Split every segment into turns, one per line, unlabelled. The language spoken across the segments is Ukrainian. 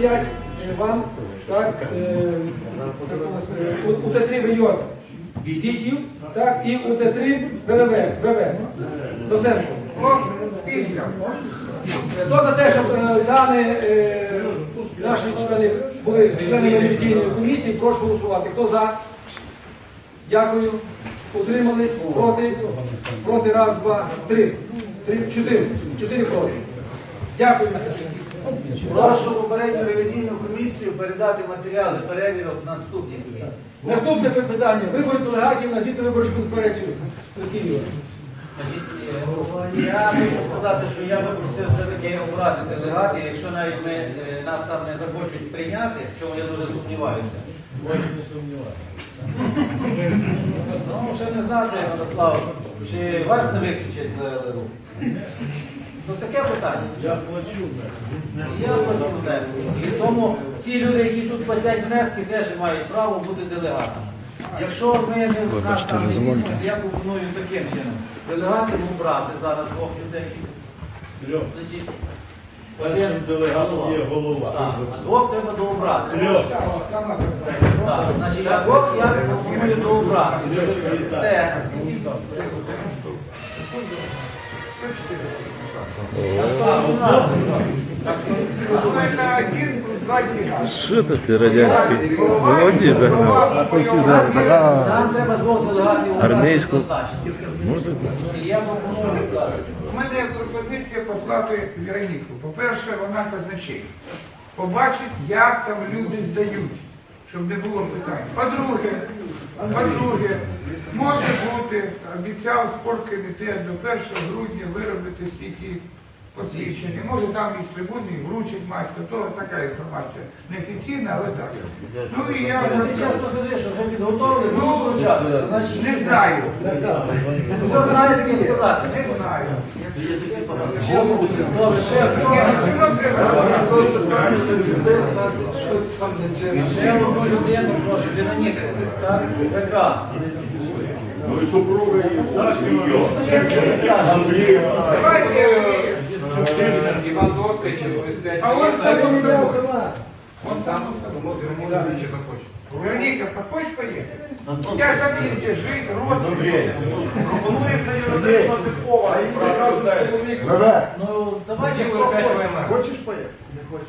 95 вам, так, е, як у нас, е, у- УТ3 мільйон дітів, так, і УТ3 ВВВ, ВВ, до себе. Хто за те, щоб е, дані е, наші члени були членами ревізійної комісії, прошу голосувати. Хто за? Дякую. Утримались? Проти? Проти раз, два, три. Три, чотири. Чотири проти. Дякую.
Прошу попередню ревізійну комісію передати матеріали перевірок на наступній комісії.
Наступне питання. Вибори делегатів на звітну виборчу конференцію
е, я хочу сказати, що я би просив все-таки обрати делегатів, якщо навіть ми, е, нас там не захочуть прийняти, в чому я дуже сумніваюся. Ну, ще не знати, Мирослав, чи вас не виключать з ЛРУ. Ну таке питання. Я плачу. Я плачу внески. І тому ті люди, які тут платять внески, теж мають право бути делегатами. Якщо ми не нас там не візьмуть, я пропоную таким чином. Делегатів обрати зараз двох людей. Значить,
Першим делегатом є голова.
Так, а двох треба дообрати. Так, значить, а двох я пропоную дообрати. Те.
Що це ти радянський? Молоді загнав.
Нам треба двох делегатів.
Музику.
У мене є пропозиція послати Вероніку. По-перше, вона казначей. Побачить, як там люди здають, щоб не було питань. По-друге, по-друге, може бути, обіцяв спорткомітет до 1 грудня виробити всі ті посвідчення. Може там із трибуни вручить майстер, то така інформація. Неофіційна, але так. Ну і я
Ти часто кажеш, що вже підготовили, ну звучати.
Не знаю.
Все знаєте, таки сказати.
Не знаю.
Добре, ще хто?
Ні, ну, все одно.
Ще одну людину, прошу, Вероніка. Так, ВК.
Ну і супруга є.
Давайте.
Иван Доскоч, ОС-5.
А он сам у себя.
Он
Он сам у себя.
Вернее, захочет.
Вероніка, хочеш поїхати? Я ж там їздю, жити, родственник.
Пропонується юридично типова.
Ну, давайте
Делаю
хто
опять
хоче.
ВМР.
Хочеш поїхати? Не хочеш.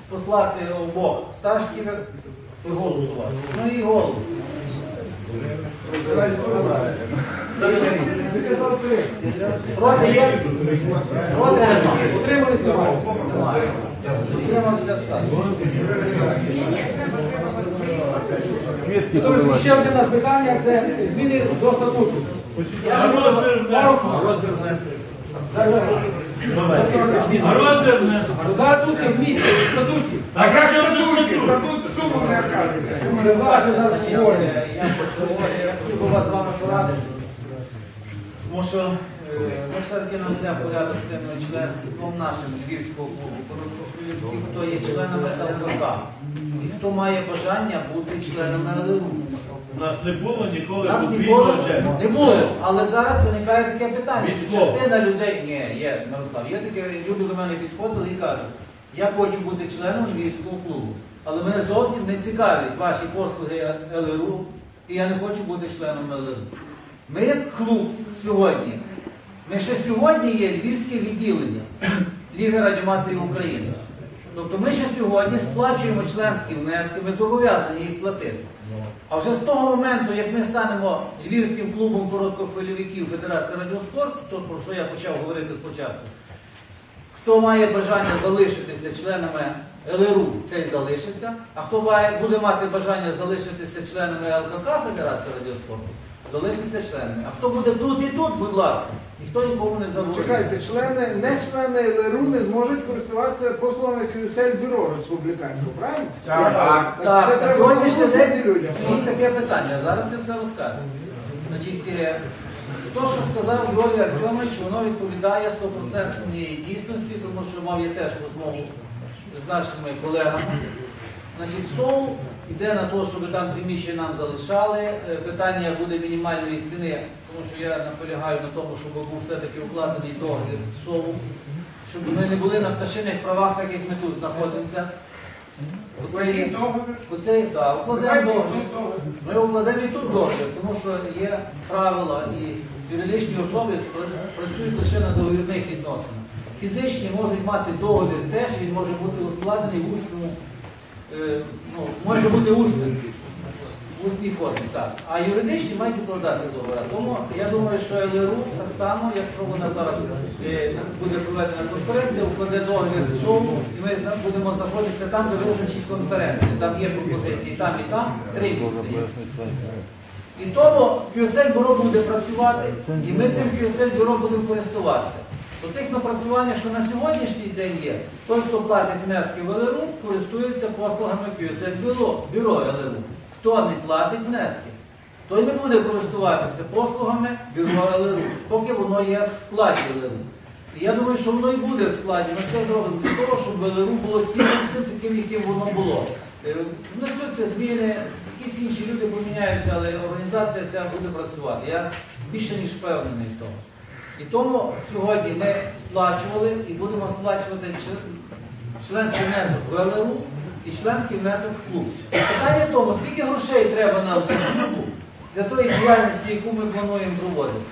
послати обох стажків і голосувати? Ну і голос. Проти є? Проти немає.
Утримались? Немає.
Немає. Утримався
ще одне нас питання це зміни до статуту.
Я не буду розбір.
А розмір не.
Тут в місті, в статуті.
Так, а що
Тут тут суму не оказується.
Ми власне зараз говоримо.
Я хочу я би вас з вами порадитися. Тому що е, ми все-таки нам йде порядок з тим членством нашим Львівського клубу, хто є членами ЛКК і хто має бажання бути членами ЛРУ.
У нас не було ніколи
Нас
подвійного
ніколи не було, але зараз виникає таке питання,
Від
що
кого?
частина людей, ні, є, Мирослав, є таке, люди до мене підходили і кажуть, я хочу бути членом Львівського клубу, але мене зовсім не цікавлять ваші послуги ЛРУ, і я не хочу бути членом ЛРУ. Ми як клуб сьогодні, ми ще сьогодні є львівське відділення Ліги радіоматерів України. Тобто ми ще сьогодні сплачуємо членські внески, ми зобов'язані їх платити. А вже з того моменту, як ми станемо Львівським клубом короткохвильовиків Федерації радіоспорту, то про що я почав говорити спочатку, хто має бажання залишитися членами ЛРУ, цей залишиться. А хто буде мати бажання залишитися членами ЛКК Федерації радіоспорту, залишиться членами. А хто буде тут і тут, будь ласка, ніхто нікому не заборонить.
Чекайте, члени, не члени ЛРУ не зможуть користуватися послугами QSL бюро республіканського, правильно?
Так.
Так,
Це
так, на
треба
сьогоднішній день
людям.
стоїть таке питання. Зараз я все розкажу. Значить, е, то, що сказав Львові Артемович, воно відповідає 100% дійсності, тому що мав я теж розмову з нашими колегами. Значить, СОУ йде на те, щоб там приміщення нам залишали. Е, Питання буде мінімальної ціни, тому що я наполягаю на тому, щоб був все-таки укладений договір з СОУ, щоб ми не були на пташиних правах, так як ми тут знаходимося. Оце є-
Договір.
Оце так, укладемо договір. Ми укладемо і тут договір, тому що є правила і юридичні особи працюють лише на договірних відносинах. Фізичні можуть мати договір теж, він може бути укладений в усному, ну, може бути усним. В усній формі, так. А юридичні мають укладати договори. Тому я думаю, що ЛРУ так само, якщо вона зараз е, буде проведена конференція, укладе договір з СОМу, і ми будемо знаходитися там, де визначить конференція. Там є пропозиції, там і там, три місця. І тому QSL бюро буде працювати, і ми цим QSL бюро будемо користуватися. До тих що на сьогоднішній день є, той, хто платить внески в ЛРУ, користується послугами QSL бюро, ЛРУ. Хто не платить внески, той не буде користуватися послугами бюро ЛРУ, поки воно є в складі ЛРУ. І я думаю, що воно і буде в складі. Ми все робимо для того, щоб ЛРУ було цілісним таким, яким воно було. Е, Внесуться зміни, якісь інші люди поміняються, але організація ця буде працювати. Я більше ніж впевнений в тому. І тому сьогодні ми сплачували і будемо сплачувати членський внесок в ЛРУ і членський внесок в клуб. Питання в тому, скільки грошей треба нам для клубу для тої діяльності, яку ми плануємо проводити.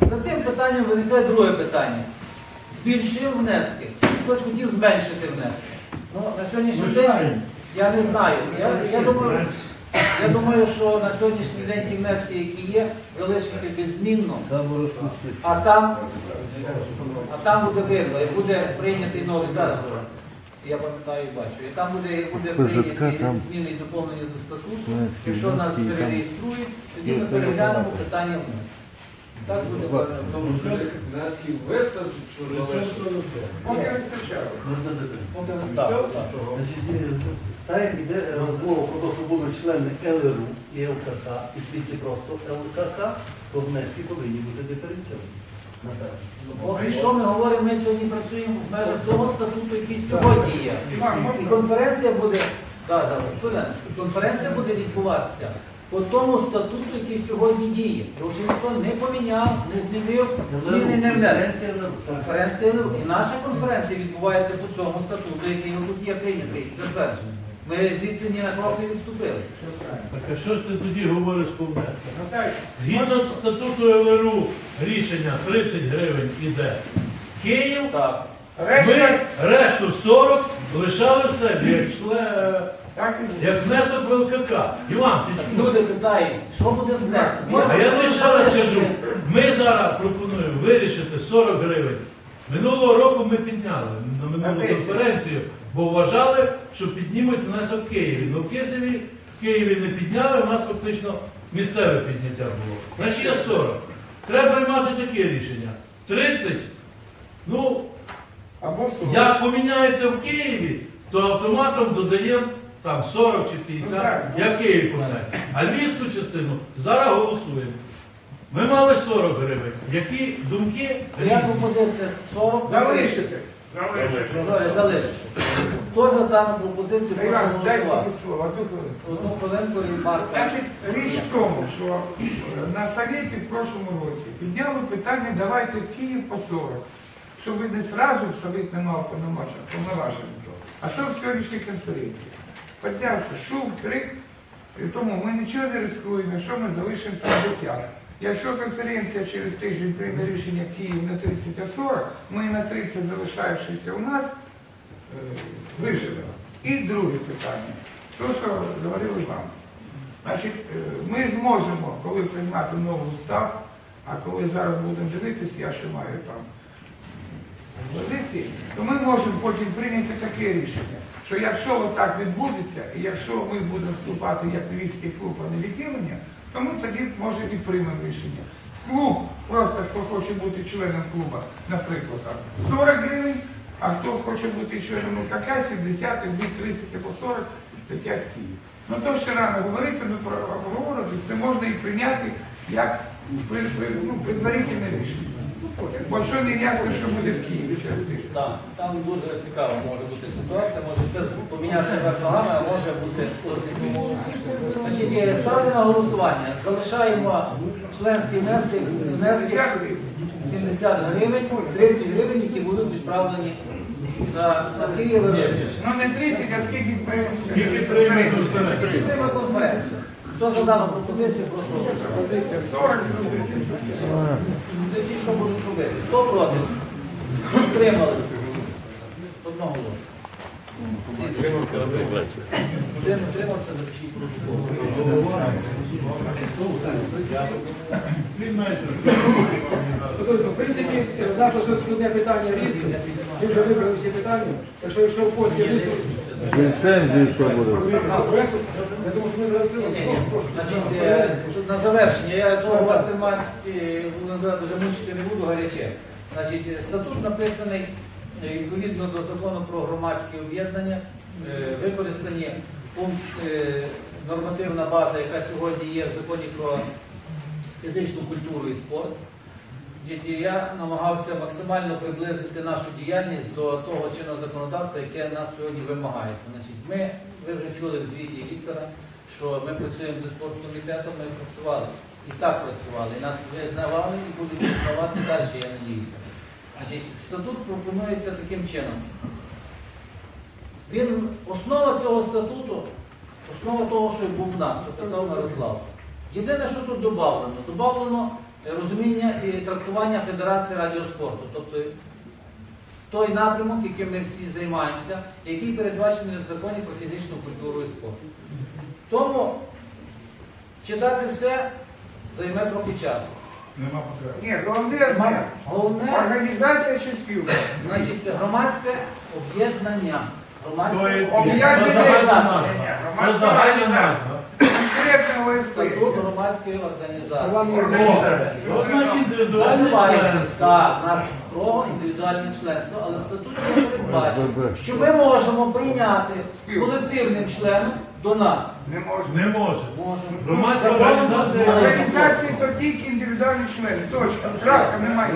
За тим питанням виникає друге питання. Збільшив внески. Хтось хотів зменшити внески. Ну, на сьогоднішній день я не знаю. Я, я, думаю, я думаю, що на сьогоднішній день ті внески, які є, залишити беззмінно. А там, а там буде видно, і буде прийнятий новий зараз. Я пам'ятаю і бачу. І там буде, буде прийняті зміни і доповнення до статуту. Якщо нас перереєструють, тоді ми переглянемо питання внеску. Так буде.
Тому що наскільки вискажуть, що залишиться.
Поки вистачало.
Поки ви Так
як йде розмова про те, що були члени ЛРУ і ЛКК, і тільки просто ЛКК, то внески повинні бути диференційовані. Наталя.
Поки що ми говоримо, ми сьогодні працюємо в межах того статуту, який сьогодні є. І конференція буде, да, зараз, конференція буде відбуватися по тому статуту, який сьогодні діє. Тому що ніхто не поміняв, не змінив, зміни не.
Конференція ЛРУ.
І наша конференція відбувається по цьому статуту, який тут є прийнятий, затверджений. Ми звідси ні на крок не відступили.
Так а що ж ти тоді говориш по внесках?
Наталь,
Згідно статуту ЛРУ рішення 30 гривень іде. Київ,
Так.
ми
решта
решту 40 лишали в себе як член,
так і буде.
як внесок в ЛКК. Іван, ти чув?
Люди питають, що буде з внеском?
А я ще раз кажу, ми зараз пропонуємо вирішити 40 гривень. Минулого року ми підняли на минулу конференцію, бо вважали, що піднімуть внесок в Києві. Ну в Києві, в Києві не підняли, у нас фактично місцеве підняття було. Значить є 40. Треба приймати таке рішення. 30. Ну, як поміняється в Києві, то автоматом додаємо там 40 чи 50,
Ну, так.
як Київ поміняється. А львівську частину зараз голосуємо. Ми мали 40 гривень. Які думки?
Я пропозиція 40.
Залишити.
Зоря. Хто за дану пропозицію,
дайте
голосувати.
слово, одну
хвилинку і Марка.
Річ в тому, що е, на совєті в прошлому році підняли питання, давайте в Київ по 40, щоб не сразу совет не мав повноважень. А що в сьогоднішній конференції? Піднявся шум, крик, і тому ми нічого не рискуємо, якщо ми залишимо 70. Якщо конференція через тиждень прийме рішення Київ на 30 а 40, ми на 30 залишаючися у нас, е, виживемо. І друге питання. То, що говорили вам. Значить, е, ми зможемо, коли приймати новий устав, а коли зараз будемо дивитися, я ще маю там позиції, то ми можемо потім прийняти таке рішення, що якщо отак відбудеться, і якщо ми будемо вступати як львівський клуб, а не відділення, то ми тоді може і приймемо рішення. Клуб, просто хто хоче бути членом клуба, наприклад, 40 гривень, а хто хоче бути членом УКК, 70, 30 або 40, таке Київ. Ну то ще рано говорити, ми про обговорити, це можна і прийняти як ну, предварительне рішення. Бо що не ясно, що буде в Києві через тиждень.
Так, там дуже цікава може бути ситуація, може все помінятися вверх ногами, а може бути Значить, е, ставлю на голосування. Залишаємо членські внески, внески 70 гривень, 30 гривень, які будуть відправлені на, на Київ.
Ну не 30, а скільки прийме.
Скільки
Хто за дану пропозицію, прошу голосувати.
Позиція 40, 30.
Значить, що будуть робити? Хто проти? Утрималися. Одного голосу. Один утримався, протокол.
Тобто, в принципі, в нас лише одне питання різне. Ми вже вибрали всі питання. Так що якщо в є виступ,
З ліцензією що
я думаю, що
на завершення, я довго вас тримати, е, Володимира, дуже мучити не буду гаряче. Значить, е, статут написаний е, відповідно до закону про громадське об'єднання, використані пункт нормативна база, яка сьогодні є в законі про фізичну культуру і спорт. Значить, Я намагався максимально приблизити нашу діяльність до того чинного законодавства, яке нас сьогодні вимагається. Значить, ми, ви вже чули в звіті Віктора, що ми працюємо зі спорткомітетом, ми працювали і так працювали. І нас визнавали і будуть визнавати далі, я надіюся. Значить, статут пропонується таким чином. Він, основа цього статуту, основа того, що був в нас, описав Мирослав. Єдине, що тут додано, додано розуміння і трактування Федерації радіоспорту. Тобто той напрямок, яким ми всі займаємося, який передбачений в законі про фізичну культуру і спорт. Тому читати все займе трохи часу.
Ні, головне.
Головне,
Організація чи спілка?
значить, громадське об'єднання. Громадське
То є
Об'єднання.
Статут громадської організації.
Наші індивідуальні
Називається. Так, у нас строго індивідуальне членство, але в статуті не передбачено, що ми можемо прийняти колективним членом до нас.
Не можна.
Не може. Громадська
Законом
організація.
Організації то тільки індивідуальні члени. Точка. Крапка, немає.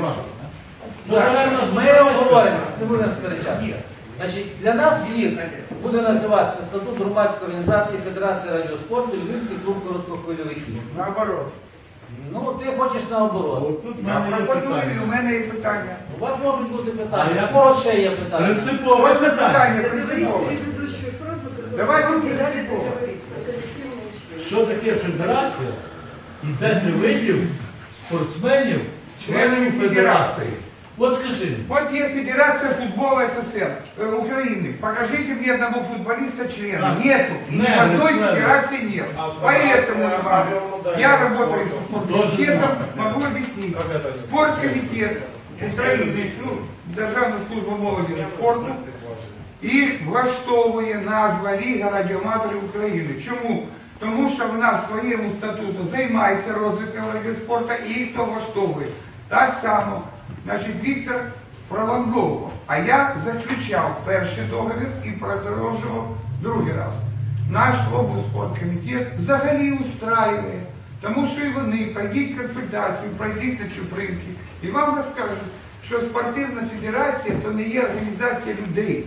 Ми
назва.
обговоримо, не будемо сперечатися. Значить, для нас всіх буде називатися статут громадської організації Федерації радіоспорту Львівський клуб короткохвильовиків.
Наоборот.
Ну, ти хочеш наоборот.
От тут
Я
мене
пропоную, і у мене є питання.
У вас можуть бути питання.
я-
У кого ще є питання?
Принципове
Можна
питання.
питання принципове. Давайте принципово.
Що таке федерація? І де ти видів спортсменів, членів федерації? От скажи.
Вот є Федерация футбола СССР э, Украины. Покажите мне одного футболиста члена.
Да.
Нету. И ни
Не,
в одной
не члена.
федерации нет. Поэтому вам, я работаю со спорткомитетом, могу объяснить. Спорткомитет України, ну, Державна служба молоді і спорту, і влаштовує назва Ліга радіоаматорів України. Чому? Тому що вона в своєму статуту займається розвитком радіоспорту і їх то влаштовує. Так само, Значить, Віктор пролонговував, а я заключав перший договір і продовжував другий раз. Наш облспорткомітет взагалі устраює, тому що і вони пройдіть консультацію, пройдіть на Чупринки, і вам розкажуть, що спортивна федерація то не є організація людей.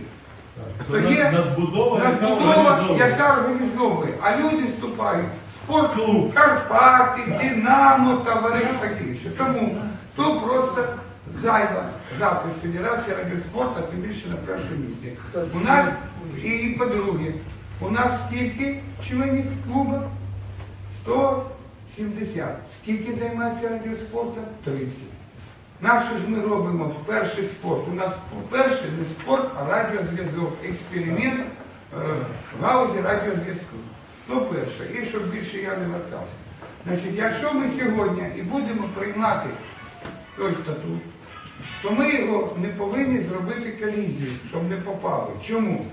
То є
надбудова, яка організовує.
а люди вступають в спортклуб, Карпати, Динамо, товари і таке. Тому то просто зайва запис Федерації радіоспорту, тим більше на першому місці. У нас, і, і по-друге, у нас скільки членів клубу? 170. Скільки займається радіоспортом? 30. Наше ж ми робимо перший спорт. У нас перший не спорт, а радіозв'язок. Експеримент е, в галузі радіозв'язку. Ну, перше, і щоб більше я не вертався. Значить, якщо ми сьогодні і будемо приймати той статут, то ми його не повинні зробити колізію, щоб не попали. Чому?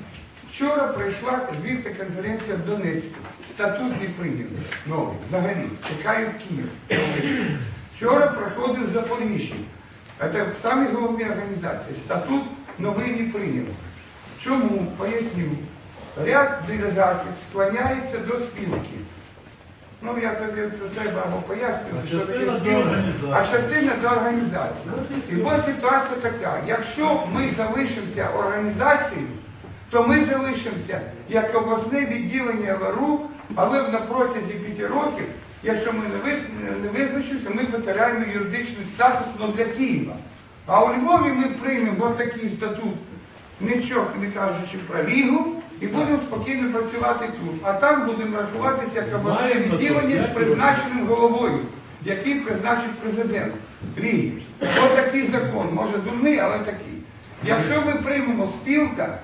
Вчора прийшла звідти конференція в Донецьку. Статут не прийняли новий, взагалі. Чекають Київ. Вчора проходив в Запоріжжі. Це самі головні організації. Статут новий не прийняли. Чому? Поясню. Ряд делегатів склоняється до спілки. Ну, я тобі треба або пояснювати,
А
що таке
організації.
а частина до організації. І ось ситуація така. Якщо ми залишимося організацією, то ми залишимося як обласне відділення ЛРУ, але на протязі п'яти років, якщо ми не, визначимося, ми потеряємо юридичний статус ну, для Києва. А у Львові ми приймемо такий статут, нічого не кажучи про Рігу, і будемо спокійно працювати тут. А там будемо рахуватися як обласне відділення з призначеним головою, який призначить президент Ріги. Ось такий закон, може дурний, але такий. Якщо ми приймемо спілка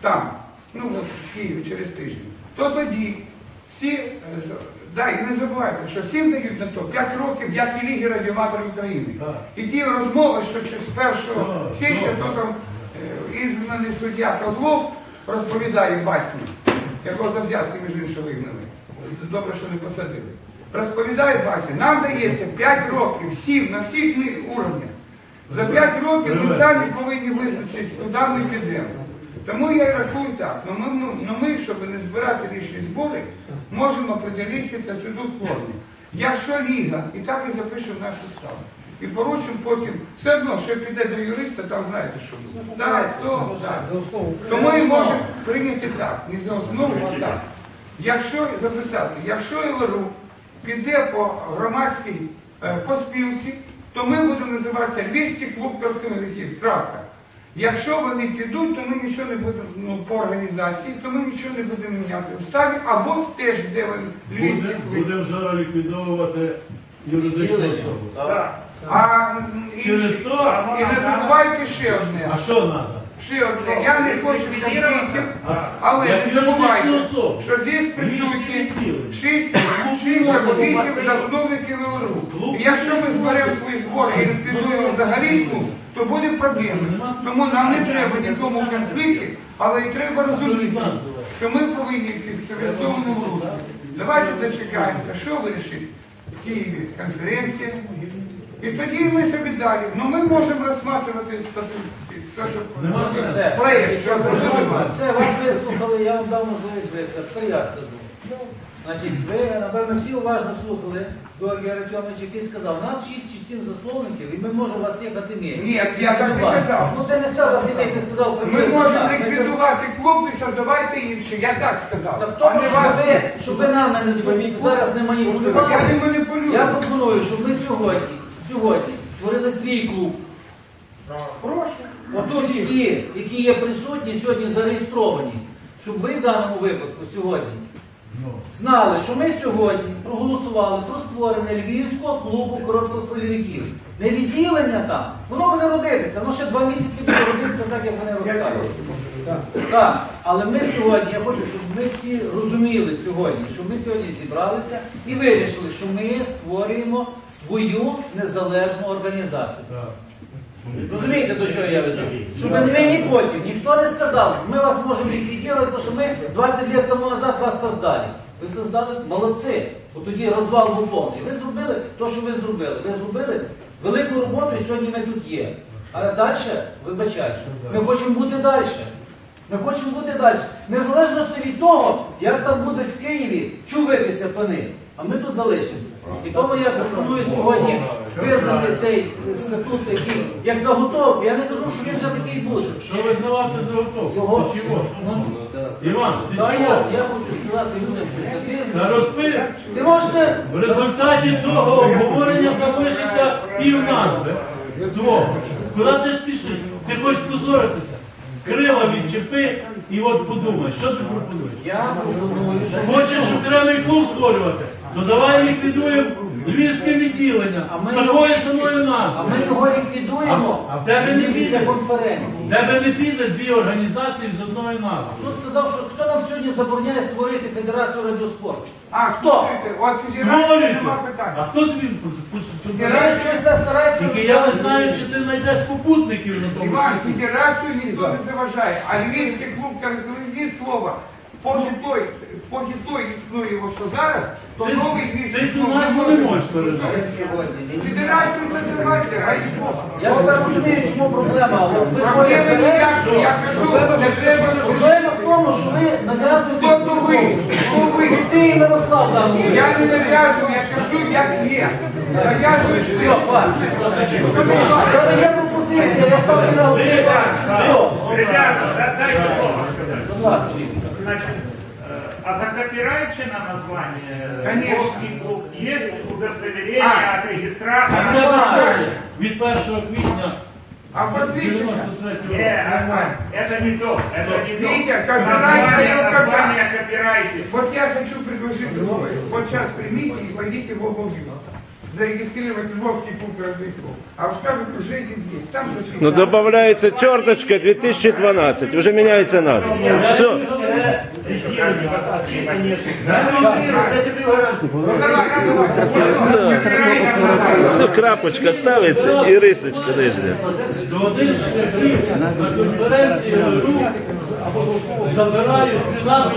там, ну в Києві через тиждень, то тоді всі, е, да, і не забувайте, що всім дають на то 5 років, як і Ліги радіоматорів України. І ті розмови, що через першого січня, то там е, ізнаний суддя Козлов розповідає басню, якого за взятки, між іншим вигнали. Добре, що не посадили. Розповідає басню, нам дається 5 років всім, на всіх уровнях. За 5 років ми самі повинні визначитись, куди ми підемо. Тому я рахую так. Ну ми, ну, ну, ми, щоб не збирати річні збори, можемо приділитися та сюди формі. Якщо ліга, і так і запишемо нашу ставку. І поручимо потім, все одно, що піде до юриста, там знаєте, що буде. Так, то, так.
За основу.
То ми можемо прийняти так, не за основу, а так. Якщо записати, якщо ЛРУ піде по громадській е, по спілці, то ми будемо називатися Львівський клуб коротких Крапка. Якщо вони підуть, то ми нічого не будемо ну, по організації, то ми нічого не будемо міняти в ставі, або теж зробимо Львівський клуб.
Будемо зараз ліквідовувати юридичну особу.
Так.
А м,
Через то-
і не забувайте ще одне.
А що треба?
Ще одне, я не хочу конфліктів, але не забувайте, що здесь присутні шість, шість або вісім засновників ЛРУ. І якщо ми зберемо свої збори і ліквідуємо взагалі то буде проблема. Тому нам не треба нікому в конфлікті, але і треба розуміти, що ми повинні йти в цивілізованому руслі. Давайте дочекаємося, що вирішить в Києві конференція. І тоді ми собі далі. Ну ми можемо розсматривати
Все.
Проєкт, що зрозуміло.
Все, вас вислухали, я вам дав можливість висказати. Тепер я скажу. Значить, ви, напевно, всі уважно слухали Георгій Артемович, який сказав, у нас 6 чи 7 засловників, і ми можемо вас їхати міряти.
Ні, я так не казав.
Ну ти не сказав, ти ти сказав,
Ми
приблизно
можемо
так. Ми це-
ліквідувати клуб і создавайте інший. Я так сказав.
Так
А
тому,
не
що
вас.
ви, щоб ви нам не зараз не маніпулювали.
Я не маніпулюю.
Я пропоную, щоб ми сьогодні, сьогодні створили свій клуб.
Прошу.
Отут всі, які є присутні, сьогодні зареєстровані, щоб ви в даному випадку сьогодні. Знали, що ми сьогодні проголосували про створення Львівського клубу короткохвильовиків. Не відділення там, воно буде родитися, воно ще два місяці буде родитися, так як вони розказують. Так, але ми сьогодні, я хочу, щоб ми всі розуміли сьогодні, щоб ми сьогодні зібралися і вирішили, що ми створюємо свою незалежну організацію. Розумієте, до чого я веду? Щоб нині потім ніхто не сказав, ми вас можемо ліквідувати, тому що ми 20 років тому назад вас создали. Ви создали молодці, бо тоді розвал був повний. Ви зробили те, що ви зробили. Ви зробили велику роботу і сьогодні ми тут є. А далі, вибачайте, ми хочемо бути далі. Ми хочемо бути далі. Незалежно від того, як там будуть в Києві чувитися пани. А ми тут залишимося. І тому я пропоную сьогодні визнати цей статут, який як заготовку. Я не кажу, що він вже такий буде.
Що визнавати за готовку?
Його
Ти чого?
Ну,
Іван, ти
та я,
чого?
я хочу сказати людям, що це ти.
Та розпи...
Ти можеш не-
В результаті того обговорення напишеться пів назви з. Куди ти спішиш? Ти хочеш позоритися? Крила відчепи і от подумай, що ти пропонуєш?
Я пропоную, що
Хочеш окремий клуб створювати? то давай ліквідуємо львівське відділення
А ми
з такою самою
А
назвою.
ми його ліквідуємо
А- в тебе не
після
піде?
конференції.
Тебе не піде дві організації з одною назвою.
Хто сказав, що хто нам сьогодні забороняє створити Федерацію радіоспорту?
А,
Хто?
от
Створюйте.
нема
А хто тобі
щось старається.
Тільки я не знаю, чи ти знайдеш попутників на тому
Іван,
світі.
федерацію ніхто не заважає, а львівський клуб торгівлі слова, поки той, поки той існує, що зараз, то
Ти-
новий
ти
львівський
ту
клуб
назву не можеш передати.
Федерацію зазивайте, раді Бога.
Я тепер розумію, чому проблема. але ви
Проблеми
говорите,
ніяк, я кажу, не треба
Проблема в тому, що ви нав'язуєте
Хто то ви? Хто ви?
Ти і Мирослав там.
Я не нав'язую, я кажу, як є. Нав'язуєш ти.
Все, хватить. Це є пропозиція, я ставлю на голосування. Все.
Ребята, да- дайте слово сказать.
Будь ласка.
Значит, а за копирайче на название
Конечно.
Волжский клуб есть удостоверение
А.
от
А
регистратора?
в тебе що? Від 1 квітня
А посвідчення?
93
Не,
року.
а- а, это не то, это не то.
Витя, копирайт
Название,
это
название копирайте.
Вот я хочу предложить другое. Вот сейчас примите и пойдите в облгюз. Зарегистрировать Львовский клуб развития. А в штабе окружения есть. Там зачем?
Ну добавляется черточка 2012, уже меняется назва. Все. Все, крапочка ставится и рисочка нижняя.
До один з на.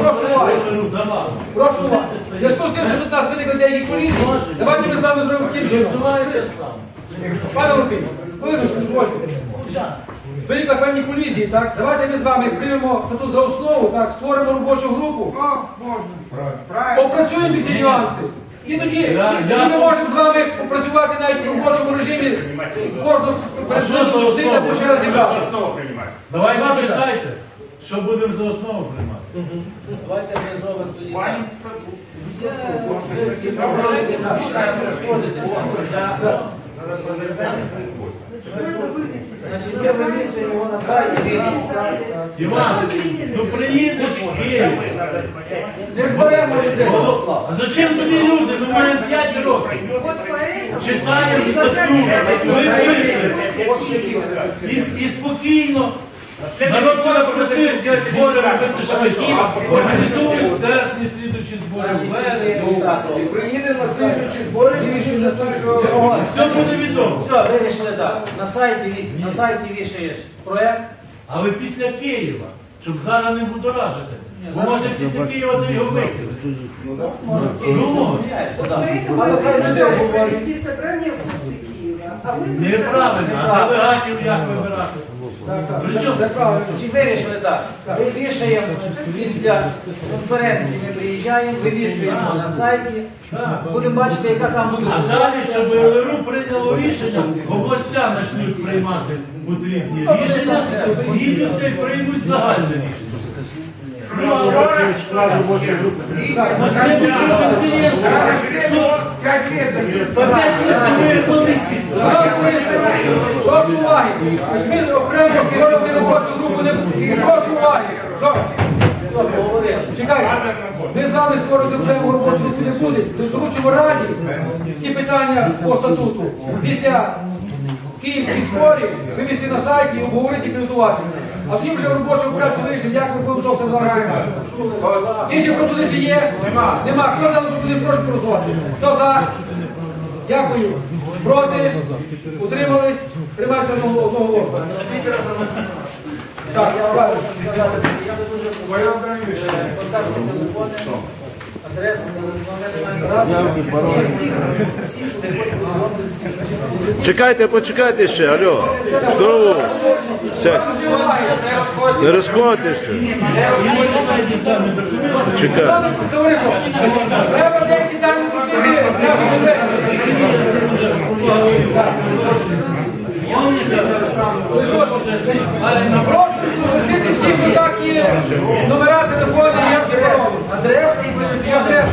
Прошу уваги.
РУ давав.
Прошу уваги. В зв'язку з що тут нас виникли деякі колізії, давайте ми з зробимо тим, що Пане Лупін, хвилиночку, дозвольте. Виникли певні колізії, так? Давайте ми з вами приймемо статут за основу, так, створимо робочу групу,
О, можно. Правильно.
опрацюємо всі нюанси. І тоді, тоді ми можемо з вами попрацювати навіть в робочому режимі. Кожну пересадку можливо почне розібрати.
Основу.
Давайте читайте, що будемо за основу приймати.
Давайте зробимо тоді.
Панин статут.
Я вже всі пропозиції починаємо розходитися. Я- Значить, я вивісую його на сайті.
Іван, ну приїдеш в Київ.
Не зберемо людей.
А зачем тобі люди? Ми маємо 5 років. Читаємо статтю, виписуємо. І, і спокійно. Народ буде просив збори робити швидкі. Організують в серпні слідуючі збори, в вересні.
І приїде на слідчі збори і рішення
Ого,
Все буде відомо.
Все, вирішили так. На сайті, від- на сайті вішаєш проект.
Але після Києва, щоб зараз не будоражити. Бо може після Києва ти його викинеш. Ну,
так.
Але хай люди говорять. собрання после Києва. А ви
неправильно, а делегатів як вибирати? Причому?
Чи вирішили так? Ми вішаємо після конференції, ми приїжджаємо, вивішуємо на сайті. Будемо бачити, яка там буде
А далі, щоб ЛРУ прийняло рішення, областя почнуть приймати потрібні рішення, з'їдуться і приймуть загальне рішення.
Прошу уваги. Ми окремо створювати робочу групу не. Прошу уваги. Чекайте. Ми з вами створювати окрему робочу групу не будемо. Доручимо раді ці питання по статуту. Після київських зборів вивести на сайті, обговорити і підготувати. А втім вже в робочому порядку вирішимо, як ми будемо це приймати. Інші пропозиції є? Нема. Нема. Хто дав пропозицію, прошу проголосувати. Хто за? Дякую. Проти? Утримались? Приймається одного голосу. Так,
Я
правильно.
я дуже просив контактні телефони,
Чекайте, почекайте ще, алло. Знову. Все, не розходьтеся. Чекайте.
Треба деякі дані уточнити наших членів. Прошу спросити всі контактні номера телефону, як і.
Адреси і
адреси.